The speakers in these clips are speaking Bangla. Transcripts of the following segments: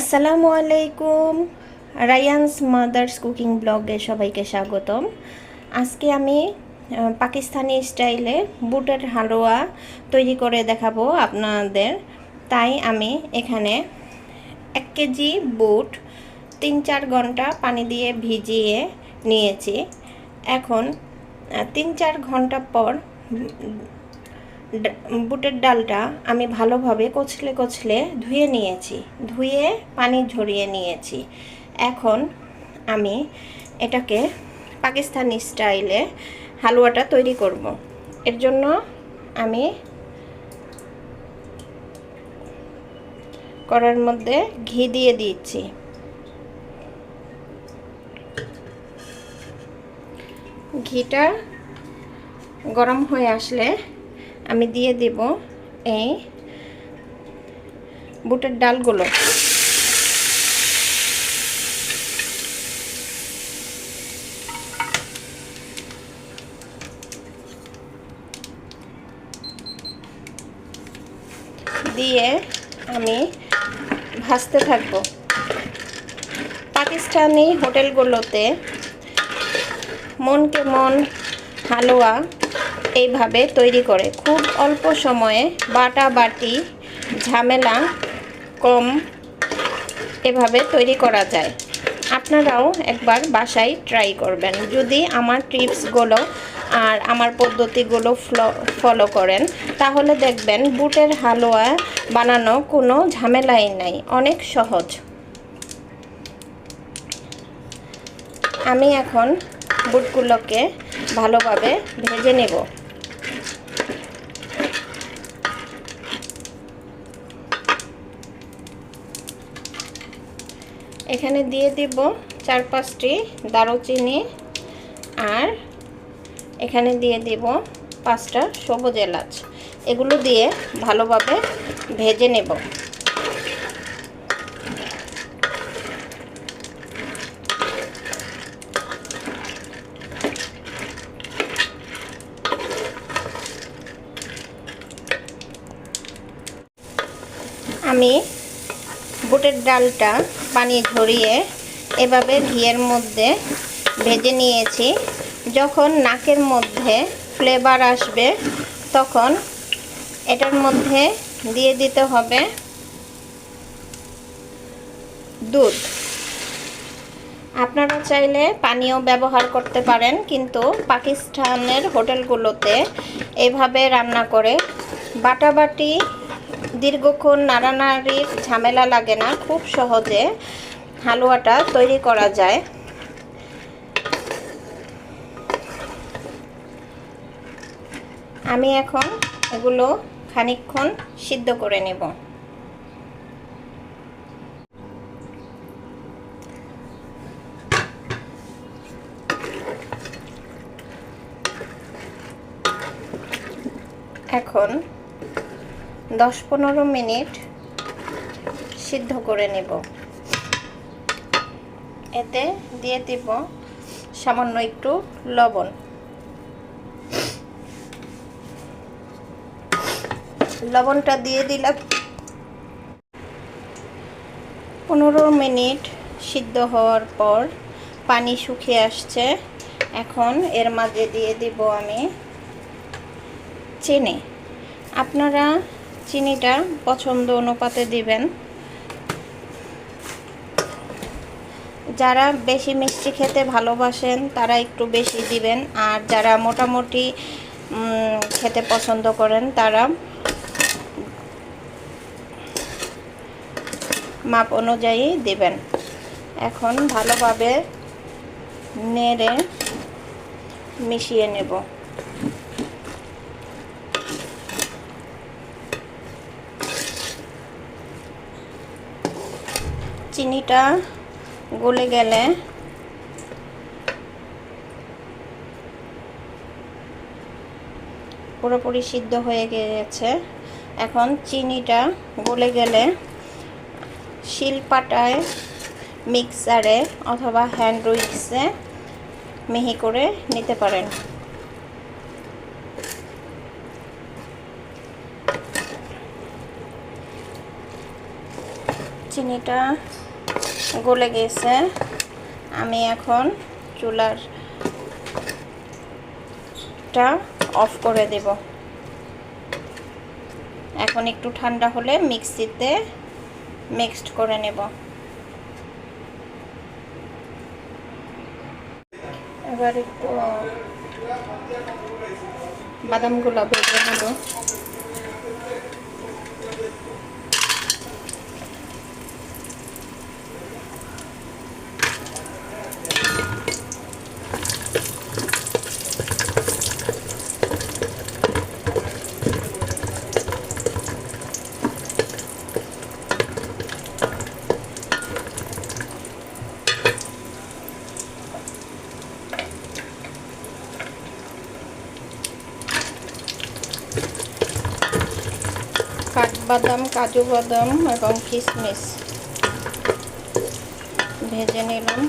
আসসালামু আলাইকুম। রায়ানস মাদার্স কুকিং ব্লগে সবাইকে স্বাগতম। আজকে আমি পাকিস্তানি স্টাইলে বুটের হালুয়া তৈরি করে দেখাবো আপনাদের। তাই আমি এখানে এক কেজি বুট তিন চার ঘণ্টা পানি দিয়ে ভিজিয়ে নিয়েছি। এখন তিন চার ঘণ্টা পর বুটের ডালটা আমি ভালোভাবে কচলে কচলে ধুয়ে নিয়েছি। ধুয়ে পানি ঝরিয়ে নিয়েছি। এখন আমি এটাকে পাকিস্তানি স্টাইলে হালুয়াটা তৈরি করব। এর জন্য আমি কড়ার মধ্যে ঘি দিয়ে দিচ্ছি। ঘিটা গরম হয়ে আসলে আমি দিয়ে দেব এই বুটের ডালগুলো। দিয়ে আমি ভাজতে থাকব। পাকিস্তানি হোটেলগুলোতে মনকে মন হালুয়া এইভাবে তৈরি করে। খুব অল্প সময়ে বাটা, বাটি, ঝামেলা, কম এভাবে তৈরি করা যায়। আপনারাও একবার বাসায় ট্রাই করবেন। যদি আমার টিপসগুলো আর আমার পদ্ধতিগুলো ফলো করেন, তাহলে দেখবেন বুটের হালুয়া বানানো কোনো ঝামেলাই নাই। অনেক সহজ। আমি এখন বুটগুলোকে ভালোভাবে ভেজে নেব। এখানে দিয়ে দিব চার পাঁচটি দারুচিনি আর এখানে দিয়ে দিব পাঁচটা সবুজ এলাচ। এগুলো দিয়ে ভালোভাবে ভেজে নেব। আমি বুটের ডালটা পানি ঝরিয়ে এভাবে ঘিয়ের মধ্যে ভেজে নিয়েছি। যখন নাকের মধ্যে ফ্লেভার আসবে, তখন এটার মধ্যে দিয়ে দিতে হবে দুধ। আপনারা চাইলে পানীয় ব্যবহার করতে পারেন, কিন্তু পাকিস্তানের হোটেলগুলোতে এভাবে রান্না করে বাটাবাটি দীর্ঘক্ষণ নাড়ানাড়ির ঝামেলা লাগে না, খুব সহজে হালুয়াটা তৈরি করা যায়। আমি এখন এগুলো খানিকক্ষণ সিদ্ধ করে নেব। এখন দশ পনেরো মিনিট সিদ্ধ করে নেব। এতে দিয়ে দিব সামান্য একটু লবণ। লবণটা দিয়ে দিলাম। পনেরো মিনিট সিদ্ধ হওয়ার পর পানি শুকিয়ে আসছে। এখন এর মাঝে দিয়ে দিব আমি চিনি। আপনারা চিনিটা পছন্দ অনুপাতে দিবেন। যারা বেশি মিষ্টি খেতে ভালোবাসেন, তারা একটু বেশি দিবেন। আর যারা মোটামুটি খেতে পছন্দ করেন, তারা মাপ অনুযায়ী দিবেন। এখন ভালোভাবে নেড়ে মিশিয়ে নেব। চিনিটা গলে গেলে পুরোপুরি সিদ্ধ হয়ে গেছে। এখন চিনিটা গলে গেলে শিলপাটায় মিক্সারে অথবা হ্যান্ড উইক্সে মিহি করে নিতে পারেন। চিনিটা গলে গেছে। আমি এখন চুলার টা অফ করে দেব। এখন একটু ঠান্ডা হলে মিক্সিতে মিক্সড করে নেব। এবার একটু বাদামগুলো ভেজে নেব কাঠবাদাম কাজু বাদাম এবং কিশমিশ ভেজে নিলাম।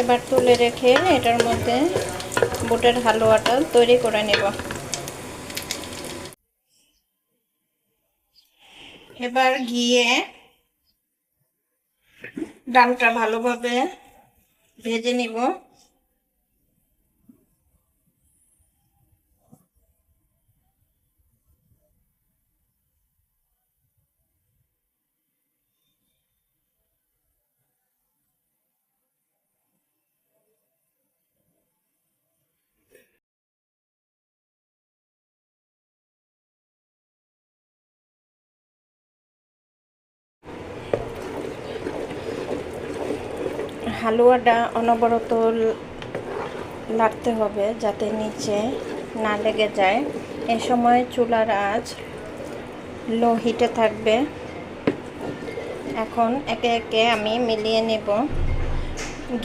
এবার তুলে রেখে এটার মধ্যে বুটের হালুয়াটা তৈরি করে নেব। এবার গিয়ে ডালটা ভালোভাবে ভেজে নিব। হালুয়াটা অনবরত লাগতে হবে যাতে নিচে না লেগে যায়। এ সময় চুলার আঁচ লো হিটে থাকবে। এখন একে একে আমি মিলিয়ে নেব।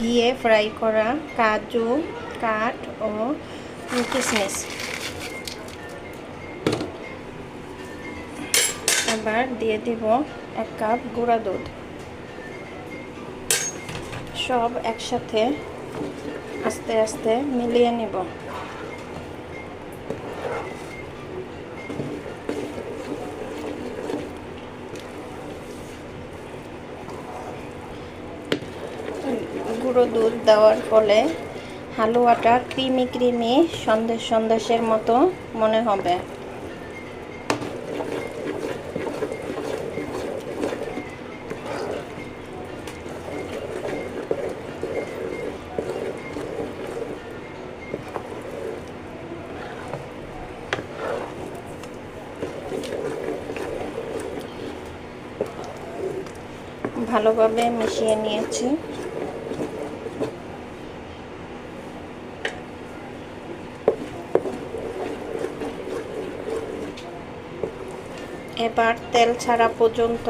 ঘিয়ে ফ্রাই করা কাজু, কাঠ ও কিশমিশ এবার দিয়ে দিব এক কাপ গুঁড়া দুধ। সব একসাথে আস্তে আস্তে মিলিয়ে নিব। গুঁড়ো দুধ দেওয়ার ফলে হালুয়াটা ক্রিমি ক্রিমি সন্দেশ সন্দেশের মতো মনে হবে। ভালোভাবে মিশিয়ে নিয়েছি। এবার তেল ছাড়া পর্যন্ত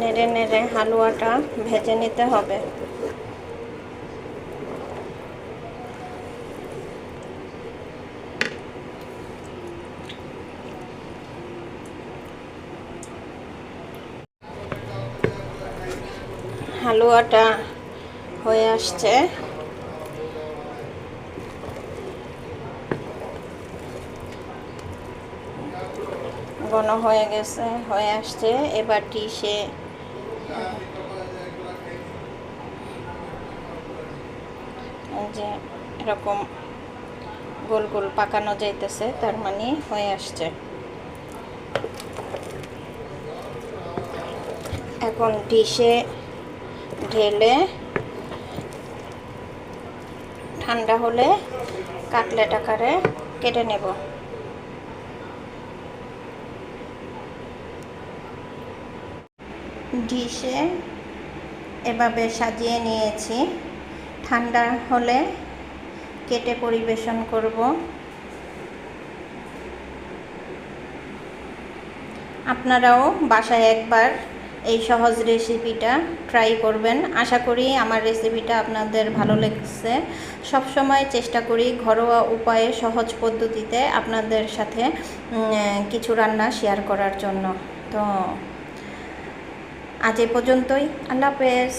নেড়ে নেড়ে হালুয়াটা ভেজে নিতে হবে। হালুয়াটা হয়ে আসছে। ঘন হয়ে গেছে, হয়ে আসছে। এবার ডিশে যে এরকম গোল গোল পাকানো যাইতেছে, তার মানে হয়ে আসছে। এখন ডিশে ঢেলে ঠান্ডা হলে কাটলেট আকারে কেটে নেব। ডিশে এভাবে সাজিয়ে নিয়েছি। ঠান্ডা হলে কেটে পরিবেশন করব। আপনারাও বাসায় একবার এই সহজ রেসিপিটা ট্রাই করবেন। আশা করি আমার রেসিপিটা আপনাদের ভালো লেগেছে। সবসময় চেষ্টা করি ঘরোয়া উপায়ে সহজ পদ্ধতিতে আপনাদের সাথে কিছু রান্না শেয়ার করার জন্য। তো, আজ এ পর্যন্তই। আল্লাহ হাফেজ।